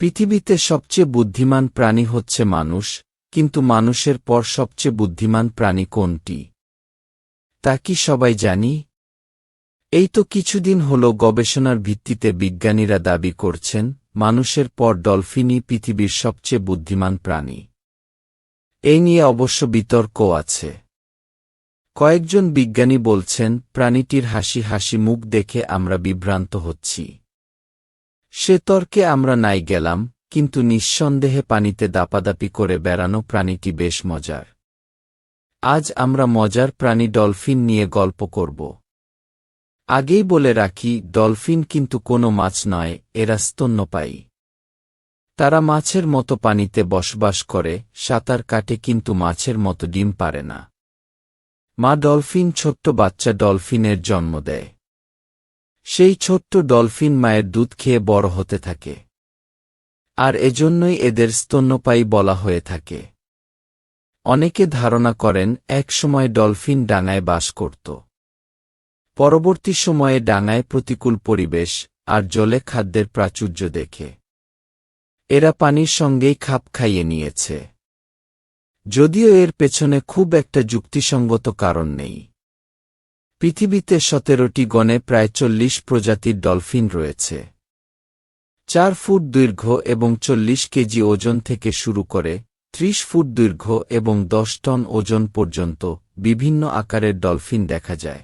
পৃথিবীতে সবচেয়ে বুদ্ধিমান প্রাণী হচ্ছে মানুষ, কিন্তু মানুষের পর সবচেয়ে বুদ্ধিমান প্রাণী কোনটি? তা কি সবাই জানি? এই তো কিছুদিন হল গবেষণার ভিত্তিতে বিজ্ঞানীরা দাবি করছেন, মানুষের পর ডলফিনই পৃথিবীর সবচেয়ে বুদ্ধিমান প্রাণী। এই নিয়ে অবশ্য বিতর্ক আছে। কয়েকজন বিজ্ঞানী বলছেন, প্রাণীটির হাসি হাসি মুখ দেখে আমরা বিভ্রান্ত হচ্ছি। সে তর্কে আমরা নাই গেলাম, কিন্তু নিঃসন্দেহে পানিতে দাপাদাপি করে বেড়ানো প্রাণীটি বেশ মজার। আজ আমরা মজার প্রাণী ডলফিন নিয়ে গল্প করব। আগেই বলে রাখি, ডলফিন কিন্তু কোনো মাছ নয়, এরা স্তন্যপায়ী। তারা মাছের মতো পানিতে বসবাস করে, সাঁতার কাটে কিন্তু মাছের মতো ডিম পারে না। মা ডলফিন ছোট্ট বাচ্চা ডলফিনের জন্ম দেয়। সেই ছোট্ট ডলফিন মায়ের দুধ খেয়ে বড় হতে থাকে। আর এজন্যই এদের স্তন্যপায়ী বলা হয়ে থাকে। অনেকে ধারণা করেন, এক সময় ডলফিন ডাঙায় বাস করত। পরবর্তী সময়ে ডাঙায় প্রতিকূল পরিবেশ আর জলে খাদ্যের প্রাচুর্য দেখে। এরা পানির সঙ্গেই খাপ খাইয়ে নিয়েছে। যদিও এর পেছনে খুব একটা যুক্তিসঙ্গত কারণ নেই। পৃথিবীতে সতেরোটি গণে প্রায় চল্লিশ প্রজাতির ডলফিন রয়েছে। চার ফুট দৈর্ঘ্য এবং চল্লিশ কেজি ওজন থেকে শুরু করে ত্রিশ ফুট দৈর্ঘ্য এবং দশ টন ওজন পর্যন্ত বিভিন্ন আকারের ডলফিন দেখা যায়।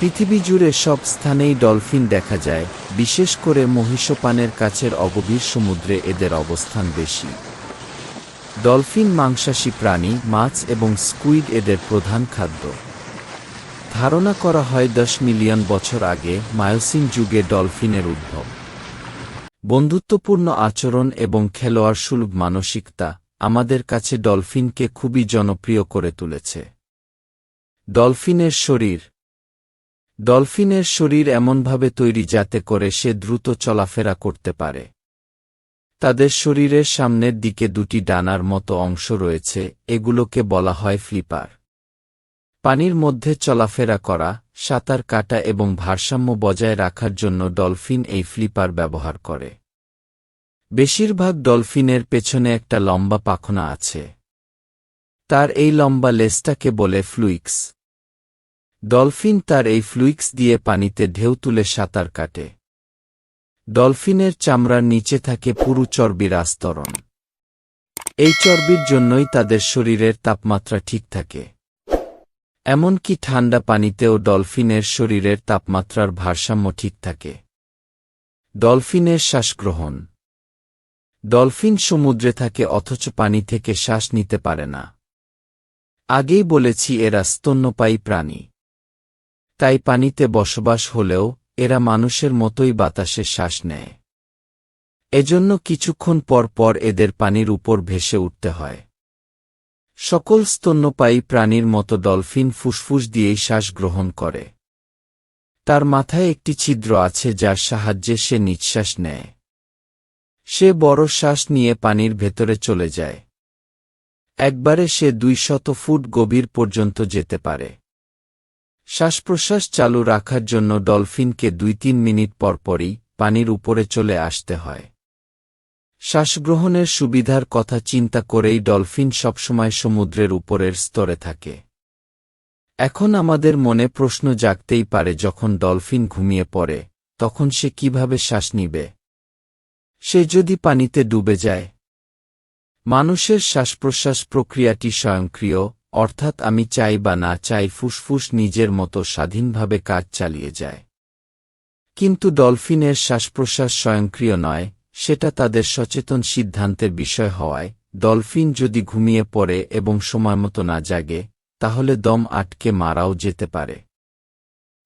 পৃথিবী জুড়ে সব স্থানেই ডলফিন দেখা যায়, বিশেষ করে মহিষপানের কাছের অগভীর সমুদ্রে এদের অবস্থান বেশি। ডলফিন মাংসাশী প্রাণী, মাছ এবং স্কুইড এদের প্রধান খাদ্য। ধারণা করা হয় দশ মিলিয়ন বছর আগে মায়োসিন যুগে ডলফিনের উদ্ভব। বন্ধুত্বপূর্ণ আচরণ এবং খেলোয়াড় সুলভ মানসিকতা আমাদের কাছে ডলফিনকে খুবই জনপ্রিয় করে তুলেছে। ডলফিনের শরীর। ডলফিনের শরীর এমনভাবে তৈরি যাতে করে সে দ্রুত চলাফেরা করতে পারে। তাদের শরীরের সামনের দিকে দুটি ডানার মতো অংশ রয়েছে, এগুলোকে বলা হয় ফ্লিপার। পানির মধ্যে চলাফেরা করা, সাঁতার কাটা এবং ভারসাম্য বজায় রাখার জন্য ডলফিন এই ফ্লিপার ব্যবহার করে। বেশিরভাগ ডলফিনের পেছনে একটা লম্বা পাখনা আছে। তার এই লম্বা লেজটাকে বলে ফ্লুইক্স। ডলফিন তার এই ফ্লুইক্স দিয়ে পানিতে ঢেউ তুলে সাঁতার কাটে। ডলফিনের চামড়ার নিচে থাকে পুরু চর্বির আস্তরণ। এই চর্বির জন্যই তাদের শরীরের তাপমাত্রা ঠিক থাকে। এমনকি ঠান্ডা পানিতেও ডলফিনের শরীরের তাপমাত্রার ভারসাম্য ঠিক থাকে। ডলফিনের শ্বাসগ্রহণ। ডলফিন সমুদ্রে থাকে অথচ পানি থেকে শ্বাস নিতে পারে না। আগেই বলেছি এরা স্তন্যপায়ী প্রাণী। তাই পানিতে বসবাস হলেও এরা মানুষের মতোই বাতাসে শ্বাস নেয়। এজন্য কিছুক্ষণ পর পর এদের পানির উপর ভেসে উঠতে হয়। সকল স্তন্যপায়ী প্রাণীর মতো ডলফিন ফুসফুস দিয়েই শ্বাস গ্রহণ করে। তার মাথায় একটি ছিদ্র আছে যার সাহায্যে সে নিঃশ্বাস নেয়। সে বড় শ্বাস নিয়ে পানির ভেতরে চলে যায়। একবারে সে দুই শত ফুট গভীর পর্যন্ত যেতে পারে। শ্বাসপ্রশ্বাস চালু রাখার জন্য ডলফিনকে দুই তিন মিনিট পরপরই পানির উপরে চলে আসতে হয়। শ্বাসগ্রহণের সুবিধার কথা চিন্তা করেই ডলফিন সবসময় সমুদ্রের উপরের স্তরে থাকে। এখন আমাদের মনে প্রশ্ন জাগতেই পারে যখন ডলফিন ঘুমিয়ে পড়ে, তখন সে কীভাবে শ্বাস নিবে? সে যদি পানিতে ডুবে যায়। মানুষের শ্বাসপ্রশ্বাস প্রক্রিয়াটি স্বয়ংক্রিয়, অর্থাৎ আমি চাই বা না চাই ফুসফুস নিজের মতো স্বাধীনভাবে কাজ চালিয়ে যায়। কিন্তু ডলফিনের শ্বাসপ্রশ্বাস স্বয়ংক্রিয় নয় সেটা তাদের সচেতন সিদ্ধান্তের বিষয় হওয়ায়, ডলফিন যদি ঘুমিয়ে পড়ে এবং সময়মতো না জাগে, তাহলে দম আটকে মারাও যেতে পারে।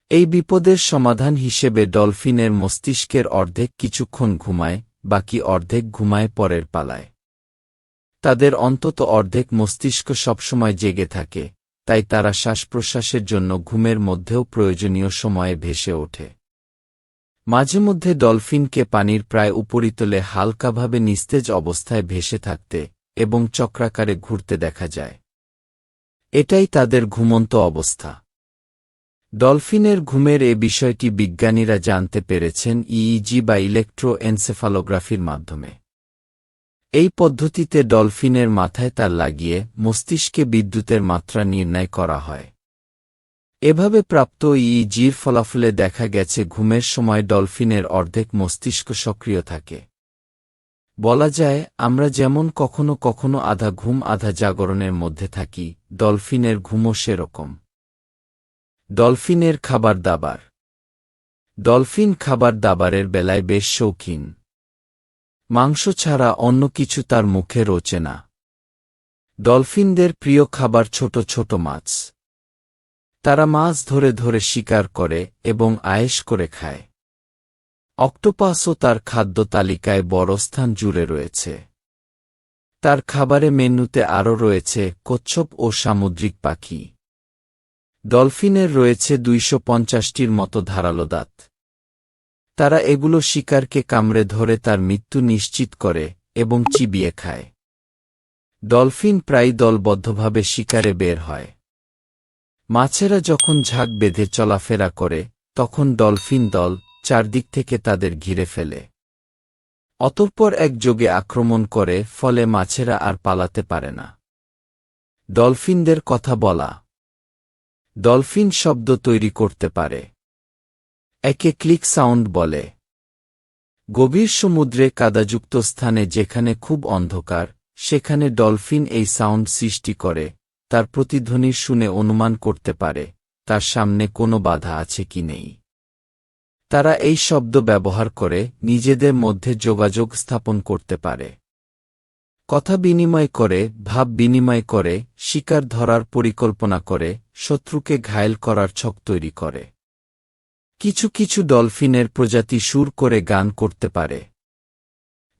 এই বিপদের সমাধান হিসেবে ডলফিনের মস্তিষ্কের অর্ধেক কিছুক্ষণ ঘুমায়, বাকি অর্ধেক ঘুমায় পরের পালায়। তাদের অন্তত অর্ধেক মস্তিষ্ক সবসময় জেগে থাকে, তাই তারা শ্বাসপ্রশ্বাসের জন্য ঘুমের মধ্যেও প্রয়োজনীয় সময়ে ভেসে ওঠে। মাঝে মধ্যে ডলফিনকে পানির প্রায় উপরিতলে হালকাভাবে নিস্তেজ অবস্থায় ভেসে থাকতে এবং চক্রাকারে ঘুরতে দেখা যায়। এটাই তাদের ঘুমন্ত অবস্থা। ডলফিনের ঘুমের এ বিষয়টি বিজ্ঞানীরা জানতে পেরেছেন ইইজি বা ইলেকট্রোএনসেফালোগ্রাফির মাধ্যমে। এই পদ্ধতিতে ডলফিনের মাথায় তার লাগিয়ে মস্তিষ্কে বিদ্যুতের মাত্রা নির্ণয় করা হয়। এভাবে প্রাপ্ত ইইজির ফলাফলে দেখা গেছে ঘুমের সময় ডলফিনের অর্ধেক মস্তিষ্ক সক্রিয় থাকে। বলা যায়, আমরা যেমন কখনো কখনো আধা ঘুম আধা জাগরণের মধ্যে থাকি, ডলফিনের ঘুমও সেরকম। ডলফিনের খাবার দাবার। ডলফিন খাবার দাবারের বেলায় বেশ শৌখিন। মাংস ছাড়া অন্য কিছু তার মুখে রোচে না। ডলফিনদের প্রিয় খাবার ছোট ছোট মাছ। তারা মাছ ধরে ধরে শিকার করে এবং আয়েশ করে খায়। অক্টোপাসও তার খাদ্য তালিকায় বড় স্থান জুড়ে রয়েছে। তার খাবারে মেনুতে আরও রয়েছে কচ্ছপ ও সামুদ্রিক পাখি। ডলফিনের রয়েছে দুইশো পঞ্চাশটির মতো ধারালো দাঁত। তারা এগুলো শিকারকে কামড়ে ধরে তার মৃত্যু নিশ্চিত করে এবং চিবিয়ে খায়। ডলফিন প্রায় দলবদ্ধভাবে শিকারে বের হয়। মাছেরা যখন ঝাঁক বেঁধে চলাফেরা করে, তখন ডলফিন দল চারদিক থেকে তাদের ঘিরে ফেলে। অতঃপর একযোগে আক্রমণ করে, ফলে মাছেরা আর পালাতে পারে না। ডলফিনদের কথা বলা। ডলফিন শব্দ তৈরি করতে পারে। একে ক্লিক সাউন্ড বলে। গভীর সমুদ্রে কাদাযুক্ত স্থানে যেখানে খুব অন্ধকার, সেখানে ডলফিন এই সাউন্ড সৃষ্টি করে তার প্রতিধ্বনি শুনে অনুমান করতে পারে, তার সামনে কোনো বাধা আছে কি নেই। তারা এই শব্দ ব্যবহার করে নিজেদের মধ্যে যোগাযোগ স্থাপন করতে পারে। কথা বিনিময় করে, ভাব বিনিময় করে, শিকার ধরার পরিকল্পনা করে, শত্রুকে ঘায়েল করার ছক তৈরি করে। কিছু কিছু ডলফিনের প্রজাতি সুর করে গান করতে পারে।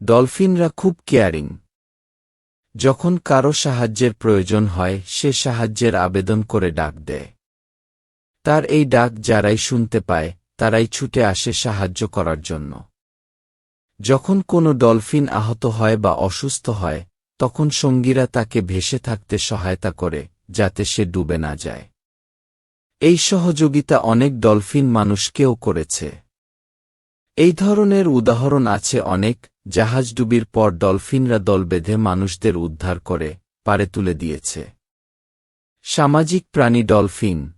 ডলফিনরা খুব কেয়ারিং। যখন কারও সাহায্যের প্রয়োজন হয়, সে সাহায্যের আবেদন করে ডাক দেয়। তার এই ডাক যারাই শুনতে পায়, তারাই ছুটে আসে সাহায্য করার জন্য। যখন কোনো ডলফিন আহত হয় বা অসুস্থ হয়, তখন সঙ্গীরা তাকে ভেসে থাকতে সহায়তা করে, যাতে সে ডুবে না যায়। এই সহযোগিতা অনেক ডলফিন মানুষকেও করেছে। এই ধরনের উদাহরণ আছে অনেক জাহাজ ডুবির পর ডলফিনরা দল বেঁধে মানুষদের উদ্ধার করে, পারে তুলে দিয়েছে। সামাজিক প্রাণী ডলফিন।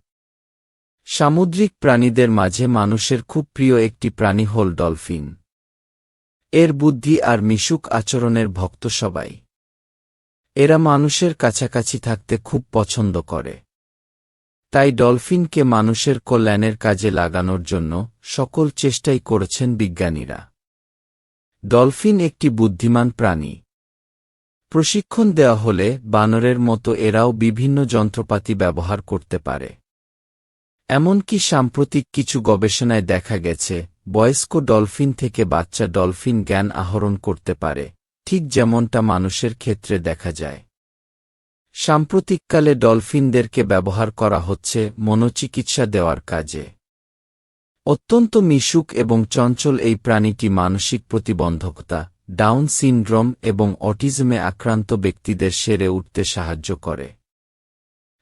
সামুদ্রিক প্রাণীদের মাঝে মানুষের খুব প্রিয় একটি প্রাণী হল ডলফিন। এর বুদ্ধি আর মিশুক আচরণের ভক্ত সবাই। এরা মানুষের কাছাকাছি থাকতে খুব পছন্দ করে। তাই ডলফিনকে মানুষের কল্যাণের কাজে লাগানোর জন্য সকল চেষ্টাই করেছেন বিজ্ঞানীরা। ডলফিন একটি বুদ্ধিমান প্রাণী। প্রশিক্ষণ দেওয়া হলে বানরের মতো এরাও বিভিন্ন যন্ত্রপাতি ব্যবহার করতে পারে। এমনকি সাম্প্রতিক কিছু গবেষণায় দেখা গেছে, বয়স্ক ডলফিন থেকে বাচ্চা ডলফিন জ্ঞান আহরণ করতে পারে, ঠিক যেমনটা মানুষের ক্ষেত্রে দেখা যায়। সাম্প্রতিককালে ডলফিনদেরকে ব্যবহার করা হচ্ছে মনোচিকিৎসা দেওয়ার কাজে। অত্যন্ত মিশুক এবং চঞ্চল এই প্রাণীটি মানসিক প্রতিবন্ধকতা, ডাউন সিনড্রোম এবং অটিজমে আক্রান্ত ব্যক্তিদের সেরে উঠতে সাহায্য করে।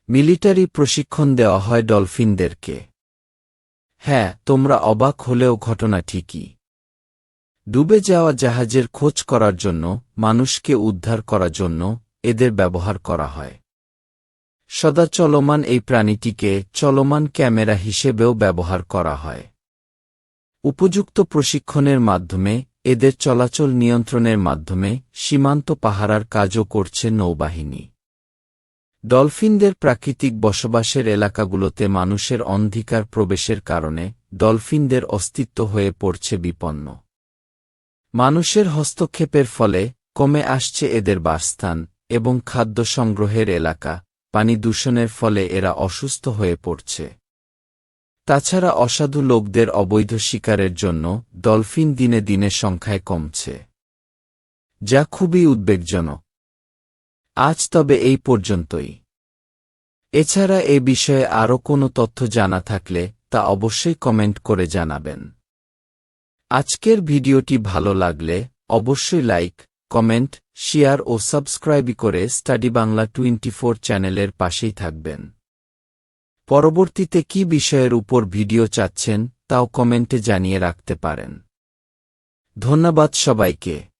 মিলিটারি প্রশিক্ষণ দেওয়া হয় ডলফিনদেরকে। হ্যাঁ তোমরা অবাক হলেও ঘটনা ঠিকই। ডুবে যাওয়া জাহাজের খোঁজ করার জন্য, মানুষকে উদ্ধার করার জন্য এদের ব্যবহার করা হয়। সদা চলমান এই প্রাণীটিকে চলমান ক্যামেরা হিসেবেও ব্যবহার করা হয়। উপযুক্ত প্রশিক্ষণের মাধ্যমে, এদের চলাচল নিয়ন্ত্রণের মাধ্যমে সীমান্ত পাহারার কাজও করছে নৌবাহিনী। ডলফিনদের প্রাকৃতিক বসবাসের এলাকাগুলোতে মানুষের অন্ধিকার প্রবেশের কারণে ডলফিনদের অস্তিত্ব হয়ে পড়ছে বিপন্ন। মানুষের হস্তক্ষেপের ফলে কমে আসছে এদের বাসস্থান এবং খাদ্য সংগ্রহের এলাকা, পানি দূষণের ফলে এরা অসুস্থ হয়ে পড়ছে। তাছাড়া অসাধু লোকদের অবৈধ শিকারের জন্য ডলফিন দিনে দিনে সংখ্যায় কমছে। যা খুবই উদ্বেগজনক। আজ তবে এই পর্যন্তই। এছাড়া এ বিষয়ে আরও কোনো তথ্য জানা থাকলে তা অবশ্যই কমেন্ট করে জানাবেন। আজকের ভিডিওটি ভালো লাগলে অবশ্যই লাইক, কমেন্ট, শেয়ার ও সাবস্ক্রাইব করে স্টাডি বাংলা টোয়েন্টি চ্যানেলের পাশেই থাকবেন। পরবর্তীতে কি বিষয়ের উপর ভিডিও চাচ্ছেন তাও কমেন্টে জানিয়ে রাখতে পারেন। ধন্যবাদ সবাইকে।